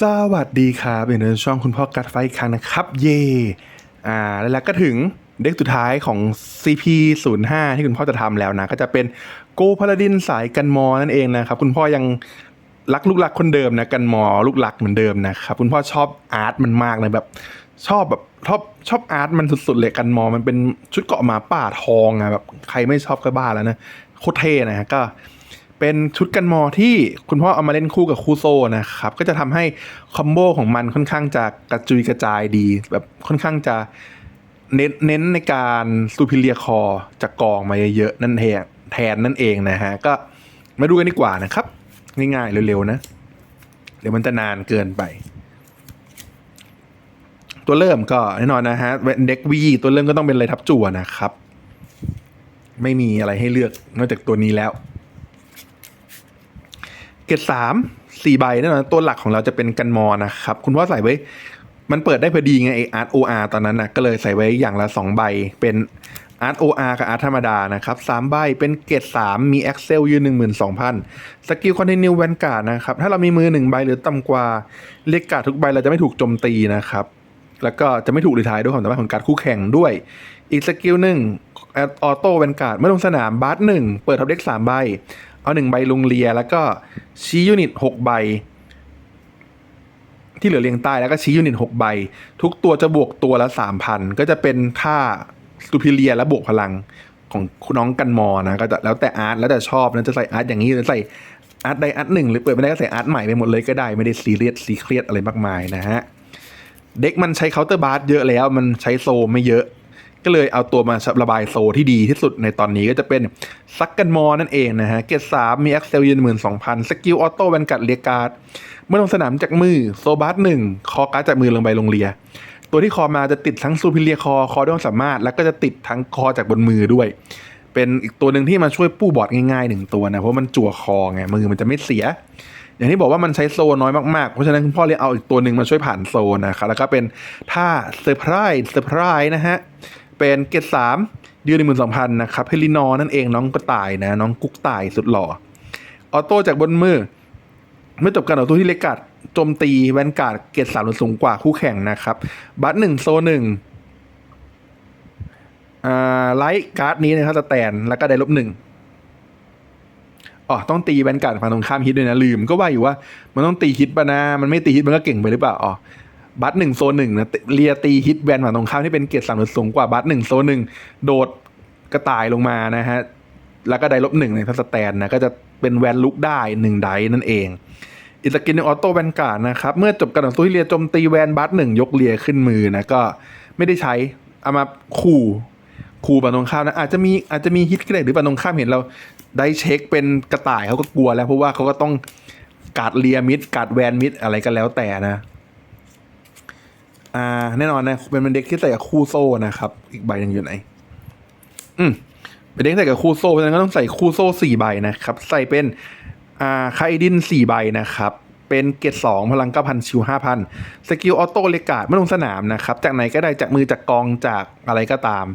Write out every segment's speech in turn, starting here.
สวัสดีครับเป็นช่องคุณพ่อกัดไฟอีกครั้งนะครับ เย่อ่าแล้วก็ถึงเด็กสุดท้ายของ CP 0 5 ที่คุณพ่อจะทำแล้วนะ ก็จะเป็นโกพาลาดินสายกันมอนั่นเองนะครับ คุณพ่อยังรักลูกรักคนเดิมนะ กันมอลูกรักเหมือนเดิมนะครับ คุณพ่อชอบอาร์ตมันมากเลยแบบ ชอบแบบชอบชอบอาร์ตมันสุดๆเลยกันมอมันเป็นชุดเกาะหมาป่าทองอะแบบใครไม่ชอบก็บ้าแล้วนะโคตรเท่นะก็ เป็นชุดกันมอที่คุณพ่อเอามาเล่นคู่กับคู่โซ่นะครับ ก็จะทำให้คอมโบของมันค่อนข้างจะกระจุยกระจายดี แบบค่อนข้างจะเน้นเน้นในการซูพิเลียคอจากกองมาเยอะๆนั่นเองแทนนั่นเองนะฮะ ก็มาดูกันดีกว่านะครับ ง่ายๆ เร็วๆนะ เดี๋ยวมันจะนานเกินไป ตัวเริ่มก็แน่นอนนะฮะเด็กวีตัวเริ่มก็ต้องเป็นไรทับจั่วนะครับ ไม่มีอะไรให้เลือกนอกจากตัวนี้แล้ว กรดสามสี่ใบแน่นอนตัวหลักของเราจะเป็นกันมอนะครับ คุณพ่อใส่ไว้ มันเปิดได้พอดีไงไออาร์ตโออาร์ตอนนั้นนะก็เลยใส่ไว้อย่างละสองใบเป็นอาร์ตโออาร์กับอาร์ตธรรมดานะครับสามใบเป็นเกรดสามมี Excel ยืนหนึ่งหมื่นสองพันสกิลคอนติเนียแวนการ์ดนะครับ ถ้าเรามีมือหนึ่งใบหรือต่ำกว่าเลขการ์ดทุกใบเราจะไม่ถูกโจมตีนะครับ แล้วก็จะไม่ถูกรีทายด้วยความสามารถของการคู่แข่งด้วย อีกสกิลหนึ่งออโต้แวนการ์ดเมื่อลงสนามบาร์หนึ่งเปิดท็อปเด็กสามใบ เอาหนึ่งใบลงเลีย แล้วก็ชี้ยูนิตหกใบ ที่เหลือเรียงใต้แล้วก็ชี้ยูนิตหกใบ ทุกตัวจะบวกตัวละสามพันก็จะเป็นค่าสตูพิเลียและบวกพลังของน้องกันมอนะก็จะแล้วแต่อาร์ตแล้วแต่ชอบนะจะใส่อาร์ตอย่างนี้หรือใส่อาร์ตใดอาร์ตหนึ่งหรือเปิดไม่ได้ก็ใส่อาร์ตใหม่ไปหมดเลยก็ได้ไม่ได้ซีเรียสซีเครียสอะไรมากมายนะฮะเด็กมันใช้เคาน์เตอร์บาร์เยอะแล้วมันใช้โซไม่เยอะ ก็เลยเอาตัวมาระบายโซที่ดีที่สุดในตอนนี้ก็จะเป็นซักกันมอนั่นเองนะฮะ เกรดสามมีแอคเซลยืนหมื่นสองพันสกิลออโต้แวนกัดเรียการ์ด เมื่อลงสนามจากมือโซบาร์หนึ่งคอการ์ดจากมือลงใบลงเรีย ตัวที่คอมาจะติดทั้งซูพิเลียคอ คอด้วยความสามารถ แล้วก็จะติดทั้งคอจากบนมือด้วย เป็นอีกตัวหนึ่งที่มาช่วยปู้บอร์ดง่ายๆหนึ่งตัวนะ เพราะมันจั่วคอไงมือมันจะไม่เสียอย่างที่บอกว่ามันใช้โซน้อยมากๆ เพราะฉะนั้นคุณพ่อเลยเอาอีกตัวหนึ่งมาช่วยผ่านโซนะครับแล้วก็เป็นท่าเซอร์ไพรส์เซอร์ไพรส์นะฮะ เป็นเกตสามยืนหนึ่งหมื่นสองพันนะครับเฮลินอนั่นเองน้องกระต่ายนะ น้องกุ๊กต่ายสุดหล่อ ออโต้จากบนมือ เมื่อจบการต่อสู้ที่เลกัดโจมตีแวนการ์ดเกตสามหรือสูงกว่าคู่แข่งนะครับ บัตหนึ่งโซหนึ่งอ่าไลท์การ์ดนี้นะครับสแตนแล้วก็ได้ลบหนึ่งอ๋อต้องตีแวนการ์ดฝั่งตรงข้ามฮิตด้วยนะลืมก็ว่าอยู่ว่า มันต้องตีฮิตปะนะมันไม่ตีฮิตมันก็เก่งไปหรือเปล่าอ๋อ บัตหนึ่งโซนหนึ่งนะเรียตีฮิตแวนฝั่งตรงข้ามที่เป็นเกรดสามหรือสูงกว่าบัตหนึ่งโซนหนึ่งโดดกระต่ายลงมานะฮะ แล้วก็ได้ลบหนึ่งในทัสแตนนะ ก็จะเป็นแวนลุกได้หนึ่งไดนั่นเองอีกสกินหนึ่งออโต้แวนการ์ดนะครับ เมื่อจบการต่อสู้ที่เรียโจมตีแวนบัตหนึ่งยกเรียขึ้นมือนะ ก็ไม่ได้ใช้เอามาขู่ขู่ฝั่งตรงข้ามนะ อาจจะมีอาจจะมีฮิตก็ได้หรือฝั่งตรงข้ามเห็นเราได้เช็คเป็นกระต่ายเขาก็กลัวแล้วเพราะว่าเขาก็ต้องการดเลียมิดการดแวนมิดอะไรก็แล้วแต่นะ อ่า แน่นอนนะเป็นเด็กที่ใส่กับคู่โซ่นะครับ อีกใบหนึงอยู่ไหน อืมเป็นเด็กใส่กับคู่โซ่เพราะฉะนั้นก็ต้องใส่คู่โซ่สี่ใบนะครับ ใส่เป็นอ่าไคดินสี่ใบนะครับเป็นเกตสองพลังเก้าพันชิวห้าพันสกิลออโต้เลกาดเมื่อลงสนามนะครับ จากไหนก็ได้จากมือจากกองจากอะไรก็ตาม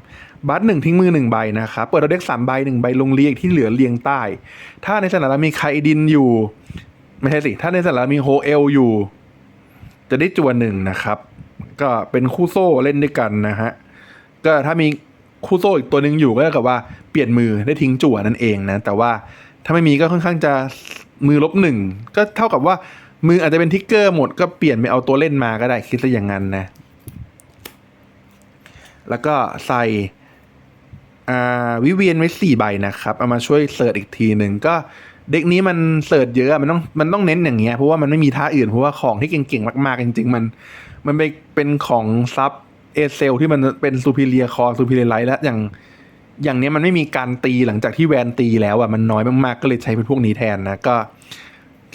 บัตหนึ่งทิ้งมือหนึ่งใบนะครับ เปิดเราเด็กสามใบหนึ่งใบลงเรียงที่เหลือเรียงใต้ ถ้าในสนามเรามีไคดินอยู่ ไม่ใช่สิ ถ้าในสนามเรามีโฮเอลอยู่ จะได้จวนหนึ่งนะครับ ก็เป็นคู่โซ่เล่นด้วยกันนะฮะ ก็ถ้ามีคู่โซ่อีกตัวหนึ่งอยู่ก็เท่ากับว่าเปลี่ยนมือได้ทิ้งจั่วนั่นเองนะ แต่ว่าถ้าไม่มีก็ค่อนข้างจะมือลบหนึ่งก็เท่ากับว่ามืออาจจะเป็นทิกเกอร์หมดก็เปลี่ยนไปเอาตัวเล่นมาก็ได้คิดซะอย่างนั้นนะ แล้วก็ใส่อวิเวียนไว้สี่ใบนะครับ เอามาช่วยเสิร์ชอีกทีหนึ่งก็ เด็กนี้มันเสิร์ชเยอะมันต้องมันต้องเน้นอย่างเงี้ยเพราะว่ามันไม่มีท่าอื่นเพราะว่าของที่เก่งๆมากๆจริง ๆ มัน มันไปเป็นของซับเอเซลที่มันเป็นซูพิเลียคอซูพิเลียไลท์แล้วอย่างอย่างเนี้ยมันไม่มีการตีหลังจากที่แวนตีแล้วอะมันน้อยมากๆ ก็เลยใช้เป็นพวกนี้แทนนะก็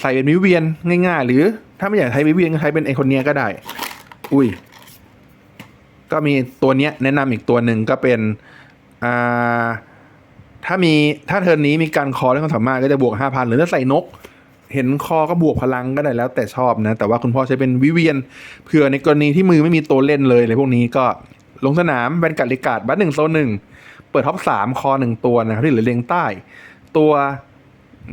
ใส่เป็นวิเวียนง่าย ๆ หรือถ้าไม่อยากใช้วิเวียนก็ใช้เป็นไอคนเนี้ยก็ได้ อุ้ย ก็มีตัวเนี้ยแนะนำอีกตัวหนึ่งก็เป็นอ่า ถ้ามีถ้าเทิร์นนี้มีการคอและความสามารถก็จะบวกห้าพันหรือถ้าใส่นก เห็นคอก็บวกพลังก็ได้แล้วแต่ชอบนะ แต่ว่าคุณพ่อใช้เป็นวิเวียนเผื่อในกรณีที่มือไม่มีตัวเล่นเลยอะไรพวกนี้ก็ลงสนามแบนกัดลิกาดบัตหนึ่งโซนหนึ่งเปิดท็อปสามคอหนึ่งตัวนะครับที่เหลือเรียงใต้ ตัว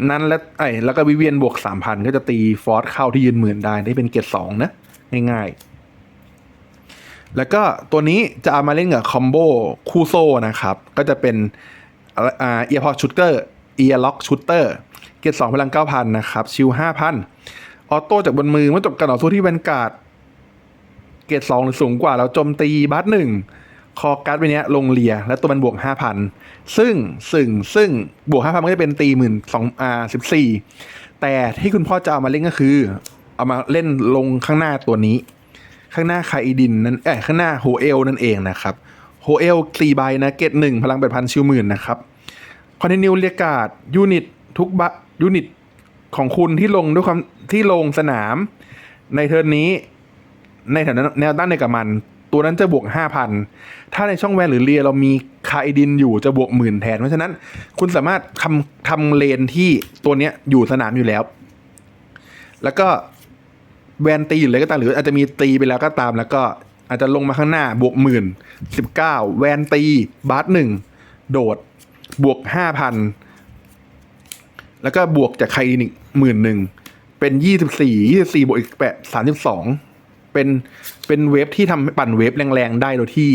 นั้นและไอ้แล้วก็วิเวียนบวกสามพันก็จะตีฟอร์สเข้าที่ยืนหมื่นได้ได้เป็นเกรสองนะง่ายๆ แล้วก็ตัวนี้จะเอามาเล่นกับคอมโบคู่โซ่นะครับ ก็จะเป็น เอียร์พอชูเตอร์เอียร์ล็อกชูเตอร์เกรดสองพลังเก้าพันนะครับ ชิวห้าพันออโต้จากบนมือเมื่อจบการต่อสู้ที่แวนการ์ดเกรดสองหรือสูงกว่าแล้วโจมตีบัสหนึ่งคอการ์ดใบเนี้ยลงเลีย แล้วตัวมันบวกห้าพันซึ่งซึ่งซึ่งบวกห้าพันมันก็จะเป็นตีหมื่นสองอ่าสิบสี่แต่ที่คุณพ่อจะเอามาเล่นก็คือ เอามาเล่นลงข้างหน้าตัวนี้ ข้างหน้าไคอิดินนั่นเอ้ข้างหน้าโฮเอลนั่นเองนะครับโฮเอลสี่ใบนะเกตหนึ่งพลังแปดพันชิวหมื่นนะครับ คอนเทนิวเรียกาดยูนิตทุกบะยูนิตของคุณที่ลงด้วยความที่ลงสนาม ในเทิร์นนี้ในแถวนั้นแนวด้านในกับมัน ตัวนั้นจะบวกห้าพันถ้าในช่องแวนหรือเรียเรามีคาอดินอยู่จะบวกหมื่นแทน เพราะฉะนั้นคุณสามารถทำทำเลนที่ตัวเนี้ยอยู่สนามอยู่แล้ว แล้วก็แวนตีอยู่เลยก็ตามหรืออาจจะมีตีไปแล้วก็ตาม แล้วก็อาจจะลงมาข้างหน้าบวกหมื่นสิบเก้าแวนตีบาร์หนึ่งโดด บวกห้าพันแล้วก็บวกจากใครอีกหมื่นหนึ่งเป็นยี่สิบสี่ยี่สิบสี่บวกอีกแปดสามสิบสองเป็นเป็นเวฟที่ทำปั่นเวฟแรงๆ ได้โดยที่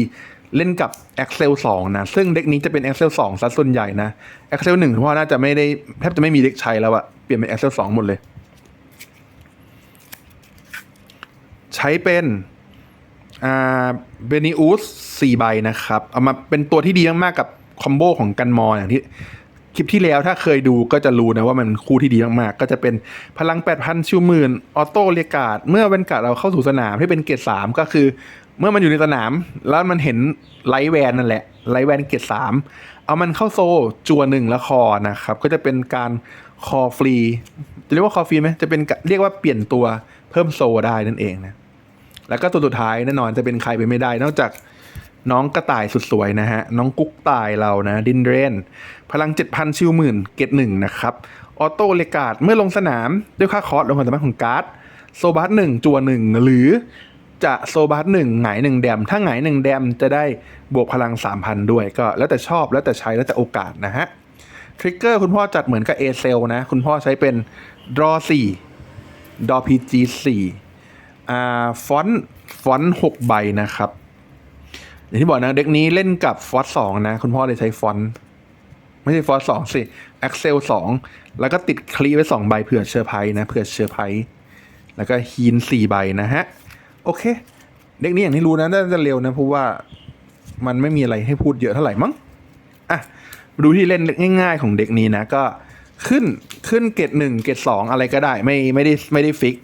เล่นกับ Excel 2 นะ ซึ่งเด็กนี้จะเป็น Excel 2ซะส่วนใหญ่นะ Excel 1เพราะว่าน่าจะไม่ได้แทบจะไม่มีเด็กใช้แล้วอะเปลี่ยนเป็น Excel 2 หมดเลย ใช้เป็นอ่าเบนิอูสสี่ใบนะครับ เอามาเป็นตัวที่ดีมากๆกับ คอมโบของกันมออย่างที่คลิปที่แล้วถ้าเคยดูก็จะรู้นะว่ามันคู่ที่ดีมากๆ ก็จะเป็นพลัง 8,000 ชิวหมื่น ออโต้เรียกาด เมื่อเวนการ์ดเราเข้าสู่สนามที่เป็นเกรดสามก็คือ เมื่อมันอยู่ในสนาม แล้วมันเห็นไลท์แวนนั่นแหละ ไลท์แวนเกรดสามเอามันเข้าโซจัวหนึ่งแล้วคอนะครับ ก็จะเป็นการคอฟรีจะเรียกว่าคอฟรีไหมจะเป็นเรียกว่าเปลี่ยนตัวเพิ่มโซได้นั่นเองนะแล้วก็ตัวสุดท้ายแน่นอนจะเป็นใครไปไม่ได้ นอกจาก น้องกระต่ายสุดสวยนะฮะ น้องกุ๊กตายเรานะ ดินเรน พลัง 7,000 ชิวหมื่นเกตหนึ่งนะครับ ออโต้เลกาดเมื่อลงสนามด้วยค่าคอร์สลงความสามารถของการ์ด โซบัสหนึ่งจัวหนึ่งหรือจะโซบัสหนึ่งหงายหนึ่งแดม ถ้าหงายหนึ่งแดมจะได้บวกพลัง 3,000 ด้วยก็แล้วแต่ชอบแล้วแต่ใช้แล้วแต่โอกาสนะฮะทริกเกอร์คุณพ่อจัดเหมือนกับเอเซลนะ คุณพ่อใช้เป็น draw 4 draw pg 4อ่าฟอนต์ฟอนต์หกใบนะครับ อย่างที่บอกนะ เด็กนี้เล่นกับฟอสสองนะ คุณพ่อเลยใช้ฟอนต์ไม่ใช่ฟอสสองสิ Excel สองแล้วก็ติดคลีไว้สองใบเผื่อเชอร์ไพรส์นะเผื่อเชอร์ไพรส์แล้วก็ฮีนสี่ใบนะฮะ โอเค เด็กนี้อย่างที่รู้นะน่าจะเร็วนะเพราะว่ามันไม่มีอะไรให้พูดเยอะเท่าไหร่มั้งอะมาดูที่เล่นง่ายๆของเด็กนี้นะก็ขึ้นขึ้นเกรดหนึ่งเกรดสองอะไรก็ได้ไม่ไม่ได้ไม่ได้ฟิก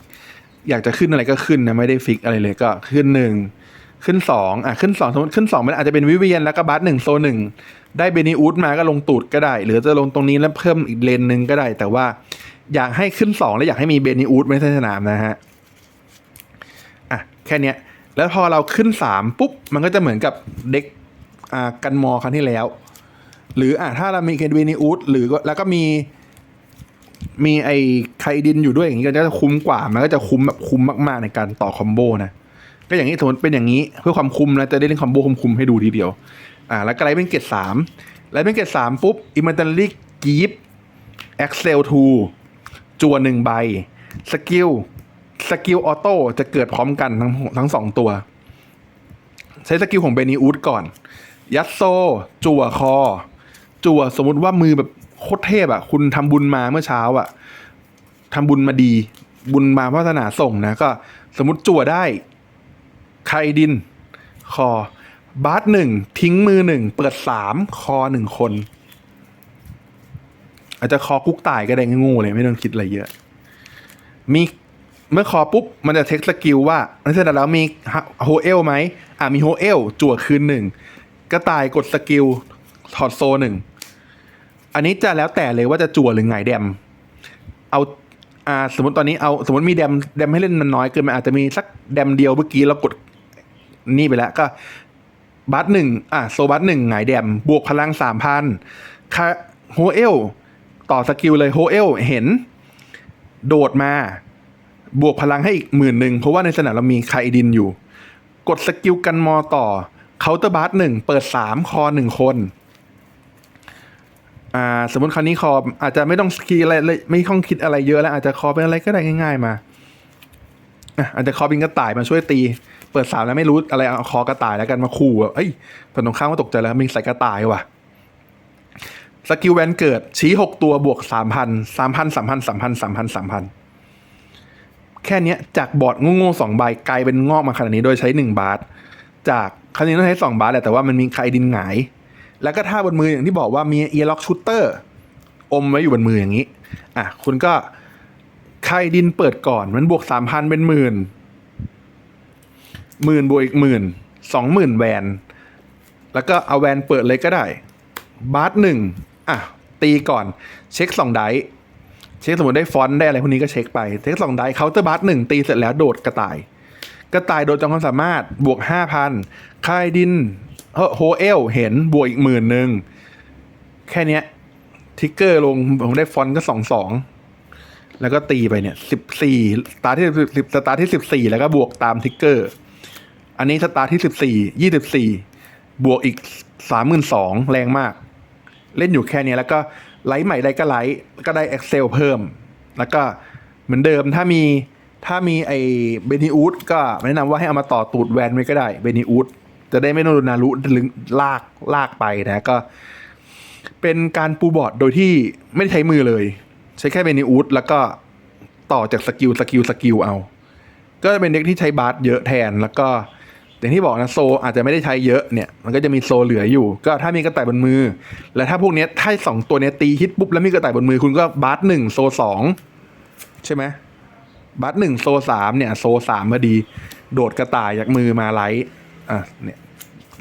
อยากจะขึ้นอะไรก็ขึ้นนะไม่ได้ฟิกอะไรเลยก็ขึ้นหนึ่ง ขึ้นสองอะขึ้นสองสมมติขึ้นสองมันอาจจะเป็นวิเวียนแล้วก็บัสหนึ่งโซหนึ่งได้เบนิอูดมาก็ลงตูดก็ได้ หรือจะลงตรงนี้แล้วเพิ่มอีกเลนหนึ่งก็ได้ แต่ว่าอยากให้ขึ้นสองแล้วอยากให้มีเบนิอูดไม่ใช่สนามนะฮะอะแค่เนี้ยแล้วพอเราขึ้นสามปุ๊บ มันก็จะเหมือนกับเด็กอ่ากันมอครั้งที่แล้ว หรืออะถ้าเรามีเคนเบนิอูดหรือก็แล้วก็มีมีไอ้ไคดินอยู่ด้วยอย่างนี้ก็จะคุ้มกว่า มันก็จะคุ้มแบบคุ้มมากๆในการต่อคอมโบนะ ก็อย่างนี้สมมติเป็นอย่างนี้เพื่อความคุ้มนะจะได้เล่นคอมโบคุ้มให้ดูทีเดียว อ่า แล้วก็ไลเป็นเกตสามไลเป็นเกตสามปุ๊บอิมเมอร์ลิกกีฟเอ็กเซลทูจัวหนึ่งใบสกิลสกิลออโต้จะเกิดพร้อมกันทั้งทั้งสองตัว ใช้สกิลของเบนีอูดก่อน ยัดโซ จั่วคอ จั่วสมมติว่ามือแบบโคตรเทพอะ คุณทำบุญมาเมื่อเช้าอะทำบุญมาดี บุญมาพัฒนาส่งนะ ก็ สมมติจั่วได้ ไคดิน คอบาสหนึ่งทิ้งมือหนึ่งเปิดสามคอหนึ่งคน อาจจะคอกุ๊กตายก็ได้งูเลยไม่ต้องคิดอะไรเยอะ มีเมื่อคอปุ๊บ มันจะเทคสกิลว่าในขณะแล้วมีโฮเอลไหมอ่ามีโฮเอลจั่วคืนหนึ่งกระต่ายกดสกิลถอดโซหนึ่ง อันนี้จะแล้วแต่เลยว่าจะจั่วหรือไงายแดม เอาอ่าสมมติตอนนี้เอาสมมติมีแดมแดมให้เล่นมันน้อยเกินมันอาจจะมีสักแดมเดียวเมื่อกี้เรากด นี่ไปแล้วก็บัตหนึ่งอะโซบัตหนึ่งหงายแดมบวกพลังสามพันคาโฮเอล ต่อสกิลเลยโฮเอล เห็น โดดมา บวกพลังให้อีกหมื่นหนึ่งเพราะว่าในสนามเรามีไคดินอยู่ กดสกิลกันมอต่อเคาน์เตอร์บัตหนึ่งเปิดสามคอหนึ่งคนอ่าสมมติคราวนี้คออาจจะไม่ต้องคิดอะไรเลยไม่ต้องคิดอะไรเยอะแล้ว อาจจะคอเป็นอะไรก็ได้ง่าย ๆ มาอะอาจจะคอเป็นกระต่ายมาช่วยตี เปิดสามแล้วไม่รู้อะไรเอาคอกระต่ายแล้วกันมาขู่อะเอ้ยฝั่งตรงข้ามก็ตกใจแล้วมีใส่กระต่ายว่ะสกิลแวนเกิด ชี้หกตัวบวกสามพันสามพันสามพันสามพันสามพันสามพันแค่นี้จากบอร์ดง่ๆสองใบกลายเป็นงอกมาขนาดนี้โดยใช้หนึ่งบาท จากครั้งนี้ต้องใช้สองบาทแหละแต่ว่ามันมีใครดินหงาย แล้วก็ท่าบนมืออย่างที่บอกว่ามีเอียล็อกชูเตอร์อมไว้อยู่บนมืออย่างนี้ อะ คุณก็ใครดินเปิดก่อนมันบวกสามพันเป็นหมื่น หมื่นบวกอีกหมื่นสองหมื่นแวน แล้วก็เอาแวนเปิดเลยก็ได้ บาร์หนึ่งอะ ตีก่อน เช็คสองไดเช็คสมมติได้ฟอนต์ได้อะไรพวกนี้ก็เช็คไป เช็คสองไดเคาน์เตอร์บาร์หนึ่งตีเสร็จแล้วโดดกระต่าย กระต่ายโดดจำความสามารถบวกห้าพันคายดินเฮ้โฮเอลเห็นบวกอีกหมื่นหนึ่งแค่เนี้ยทิกเกอร์ลงผมได้ฟอนต์ก็สองสองแล้วก็ตีไปเนี่ยสิบสี่ตาที่สิบสตาร์ที่สิบสี่แล้วก็บวกตามทิกเกอร์ อันนี้สตาร์ทที่สิบสี่ยี่สิบสี่บวกอีกสามหมื่นสองแรงมาก เล่นอยู่แค่นี้แล้วก็ไลท์ใหม่ได้ก็ไลท์ก็ได้ Excel เพิ่ม แล้วก็เหมือนเดิมถ้ามีถ้ามีไอเบนิอูดก็แนะนำว่าให้เอามาต่อตูดแวนไว้ก็ได้เบนิอูดจะได้ไม่โดนนารุลึงลากลากไปนะก็ เป็นการปูบอร์ดโดยที่ไม่ได้ใช้มือเลย ใช้แค่เบนิอูดแล้วก็ต่อจากสกิลสกิลสกิลเอา ก็จะเป็นเด็กที่ใช้บาสเยอะแทนแล้วก็ อย่างที่บอกนะโซอาจจะไม่ได้ใช้เยอะเนี่ยมันก็จะมีโซเหลืออยู่ ก็ถ้ามีกระต่ายบนมือ และถ้าพวกนี้ถ้าสองตัวนี้ตีฮิตปุ๊บแล้วมีกระต่ายบนมือคุณก็บาสหนึ่งโซสองใช่ไหมบาสหนึ่งโซสามเนี่ยโซสามพอดี โดดกระต่ายจากมือมาไลท์อะเนี่ย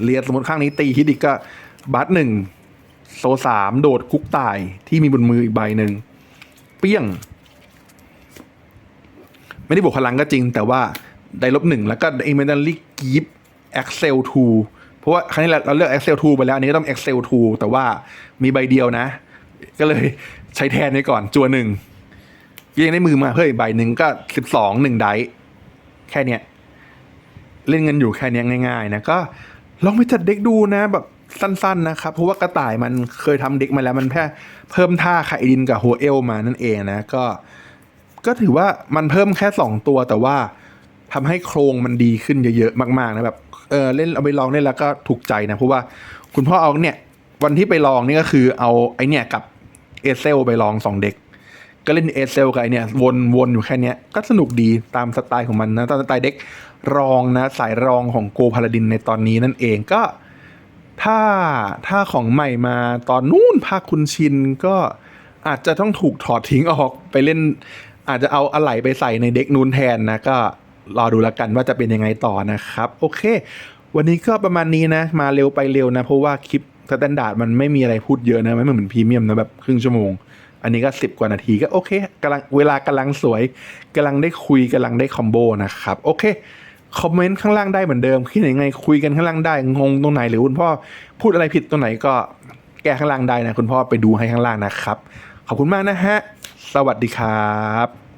เรียนสมมติข้างนี้ตีฮิตอีกก็บาสหนึ่งโซสามโดดคุกตายที่มีบนมืออีกใบหนึ่งเปี้ยง ไม่ได้บวกพลังก็จริง แต่ว่าได้ลบหนึ่งแล้วก็เอเมนดันลิก inventory keep excel 2 เพราะว่าครั้งนี้เราเลือก excel 2 ไปแล้ว อันนี้ก็ต้อง excel 2 แต่ว่ามีใบเดียวนะ ก็เลยใช้แทนไว้ก่อนจัวหนึ่งยังได้มือมาเฮ้ยใบหนึ่งก็สิบสองหนึ่งไดแค่เนี้ยเล่นเงินอยู่แค่นี้ง่าย ๆ นะก็ลองไปจัดเด็กดูนะ แบบสั้นๆนะครับ เพราะว่ากระต่ายมันเคยทำเด็กมาแล้ว มันแค่เพิ่มท่าไคดินกับโฮเอลมานั่นเองนะ ก็ ก็ถือว่ามันเพิ่มแค่สองตัวแต่ว่า ทำให้โครงมันดีขึ้นเยอะๆมากๆนะแบบเออเล่นเอาไปลองเล่นแล้วก็ถูกใจนะเพราะว่าคุณพ่อเอาเนี่ย วันที่ไปลองนี่ก็คือเอาไอเนี่ยกับเอเซลไปลองสองเด็ก ก็เล่นเอเซลกับไอเนี่ยวนวนอยู่แค่เนี้ยก็สนุกดีตามสไตล์ของมันนะตามสไตล์เด็กรองนะ สายรองของโกพาลาดินในตอนนี้นั่นเองก็ ถ้าถ้าของใหม่มาตอนนู้นภาคคุณชินก็อาจจะต้องถูกถอดทิ้งออกไปเล่น อาจจะเอาอะไหล่ไปใส่ในเด็กนู้นแทนนะก็ รอดูแล้วกันว่าจะเป็นยังไงต่อนะครับ โอเค วันนี้ก็ประมาณนี้นะ มาเร็วไปเร็วนะ เพราะว่าคลิปสแตนดาร์ดมันไม่มีอะไรพูดเยอะนะไม่เหมือนพรีเมียมนะแบบครึ่งชั่วโมง อันนี้ก็สิบกว่านาทีก็โอเคกำลังเวลากำลังสวยกำลังได้คุยกำลังได้คอมโบนะครับ โอเคคอมเมนต์ข้างล่างได้เหมือนเดิมคิดยังไงคุยกันข้างล่างได้งงตรงไหนหรือคุณพ่อพูดอะไรผิดตรงไหนก็แก้ข้างล่างได้นะ คุณพ่อไปดูให้ข้างล่างนะครับ ขอบคุณมากนะฮะ สวัสดีครับ